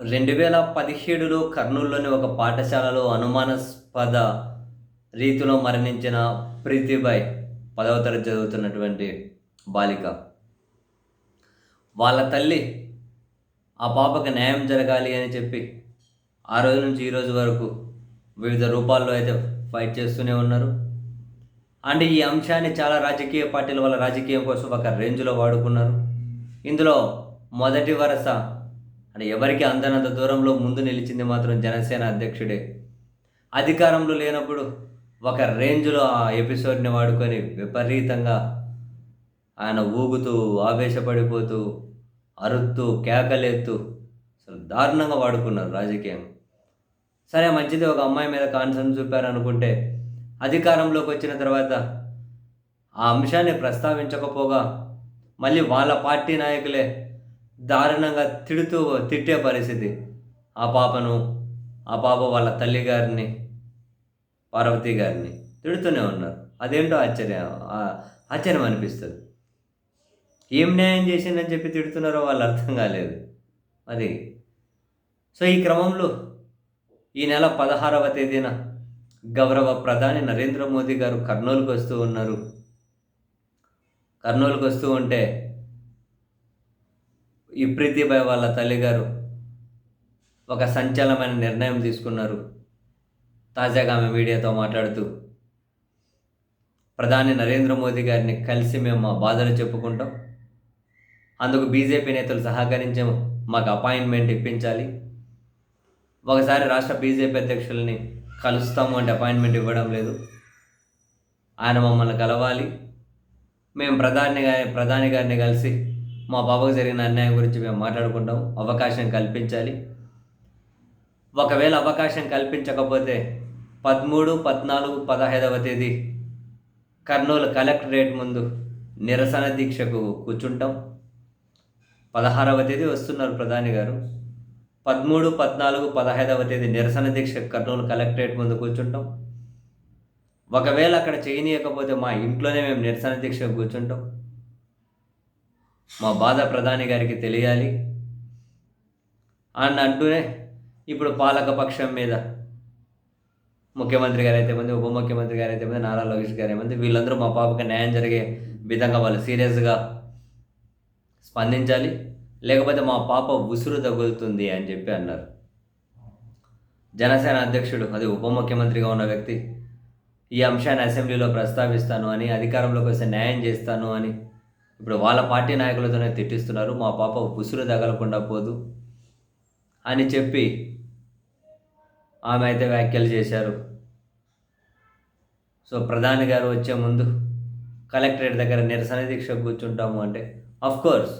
రెండు వేల పదిహేడులో కర్నూలులోని ఒక పాఠశాలలో అనుమానాస్పద రీతిలో మరణించిన ప్రీతిబాయ్ పదవ తరగతి చదువుతున్నటువంటి బాలిక. వాళ్ళ తల్లి ఆ పాపకు న్యాయం జరగాలి అని చెప్పి ఆ రోజు నుంచి ఈ రోజు వరకు వివిధ రూపాల్లో అయితే ఫైట్ చేస్తూనే ఉన్నారు. అండ్ ఈ అంశాన్ని చాలా రాజకీయ పార్టీల వల్ల రాజకీయం కోసం ఒక రేంజ్లో వాడుకున్నారు. ఇందులో మొదటి వరుస అంటే ఎవరికి అందనంత దూరంలో ముందు నిలిచింది మాత్రం జనసేన అధ్యక్షుడే. అధికారంలో లేనప్పుడు ఒక రేంజ్లో ఆ ఎపిసోడ్ని వాడుకొని విపరీతంగా ఆయన ఊగుతూ ఆవేశపడిపోతూ అరుత్తూ కేకలెత్తూ అసలు దారుణంగా వాడుకున్నారు రాజకీయం సరే మంచిది ఒక అమ్మాయి మీద కాన్సర్న్ చూపారనుకుంటే అధికారంలోకి వచ్చిన తర్వాత ఆ అంశాన్ని ప్రస్తావించకపోగా మళ్ళీ వాళ్ళ పార్టీ నాయకులే దారుణంగా తిడుతూ తిట్టే పరిస్థితి. ఆ పాపను ఆ పాప వాళ్ళ తల్లి గారిని పార్వతి గారిని తిడుతూనే ఉన్నారు. అదేంటో ఆశ్చర్యం ఆశ్చర్యం అనిపిస్తుంది. ఏం న్యాయం చేసిందని చెప్పి తిడుతున్నారో వాళ్ళు అర్థం కాలేదు. అది సో ఈ క్రమంలో ఈ నెల పదహారవ తేదీన గౌరవ ప్రధాని నరేంద్ర మోదీ గారు కర్నూలుకు వస్తూ ఉన్నారు. కర్నూలుకు వస్తూ ఉంటే ఈ ప్రీతిబాయ్ వాళ్ళ తల్లిగారు ఒక సంచలనమైన నిర్ణయం తీసుకున్నారు. తాజాగా ఆమె మీడియాతో మాట్లాడుతూ ప్రధాని నరేంద్ర మోదీ గారిని కలిసి మేము మా బాధలు చెప్పుకుంటాం. అందుకు బీజేపీ నేతలు సహకరించి మాకు అపాయింట్మెంట్ ఇప్పించాలి. ఒకసారి రాష్ట్ర బీజేపీ అధ్యక్షుల్ని కలుస్తాము అంటే అపాయింట్మెంట్ ఇవ్వడం లేదు. ఆయన మమ్మల్ని కలవాలి. మేము ప్రధాని గారి ప్రధాని గారిని కలిసి మా బాబాకు జరిగిన అన్యాయం గురించి మేము మాట్లాడుకుంటాం. అవకాశం కల్పించాలి. ఒకవేళ అవకాశం కల్పించకపోతే పదమూడు పద్నాలుగు పదహైదవ తేదీ కర్నూలు కలెక్టరేట్ ముందు నిరసన దీక్షకు కూర్చుంటాం. పదహారవ తేదీ వస్తున్నారు ప్రధాని గారు. పదమూడు పద్నాలుగు పదహైదవ తేదీ నిరసన దీక్ష కర్నూలు కలెక్టరేట్ ముందు కూర్చుంటాం. ఒకవేళ అక్కడ చేయనీయకపోతే మా ఇంట్లోనే మేము నిరసన దీక్ష కూర్చుంటాం. మా బాధ ప్రధాని గారికి తెలియాలి. అని అంటూనే ఇప్పుడు పాలక పక్షం మీద ముఖ్యమంత్రి గారు అయితే మంది ఉప ముఖ్యమంత్రి గారు అయితే మంది నారా లోకేష్ గారు ఏమంది వీళ్ళందరూ మా పాపకి న్యాయం జరిగే విధంగా వాళ్ళు సీరియస్గా స్పందించాలి. లేకపోతే మా పాప ఉసురు తగులుతుంది అని చెప్పి అన్నారు. జనసేన అధ్యక్షుడు అది ఉప ముఖ్యమంత్రిగా ఉన్న వ్యక్తి ఈ అంశాన్ని అసెంబ్లీలో ప్రస్తావిస్తాను అని అధికారంలోకి వస్తే న్యాయం చేస్తాను అని ఇప్పుడు వాళ్ళ పార్టీ నాయకులతోనే తిట్టిస్తున్నారు మా పాప ఉసురు తగలకుండా పోదు అని చెప్పి ఆమె అయితే వ్యాఖ్యలు చేశారు. సో ప్రధాని గారు వచ్చే ముందు కలెక్టరేట్ దగ్గర నిరసన దీక్ష కూర్చుంటాము అంటే కోర్స్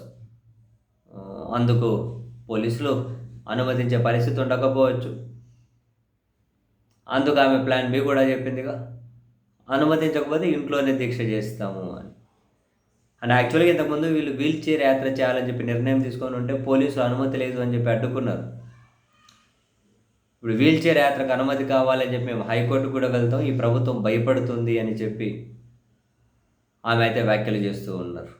అందుకు పోలీసులు అనుమతించే పరిస్థితి ఉండకపోవచ్చు. అందుకు ఆమె ప్లాన్ బి కూడా చెప్పిందిగా అనుమతించకపోతే ఇంట్లోనే దీక్ష చేస్తాము అని. అండ్ యాక్చువల్గా ఇంతకుముందు వీళ్ళు వీల్ చైర్ యాత్ర చేయాలని చెప్పి నిర్ణయం తీసుకొని ఉంటే పోలీసులు అనుమతి లేదు అని చెప్పి అడ్డుకున్నారు. ఇప్పుడు వీల్ చైర్ యాత్రకు అనుమతి కావాలని చెప్పి మేము హైకోర్టు కూడా వెళ్తాం. ఈ ప్రభుత్వం భయపడుతుంది అని చెప్పి ఆమె అయితే వ్యాఖ్యలు చేస్తూ ఉన్నారు.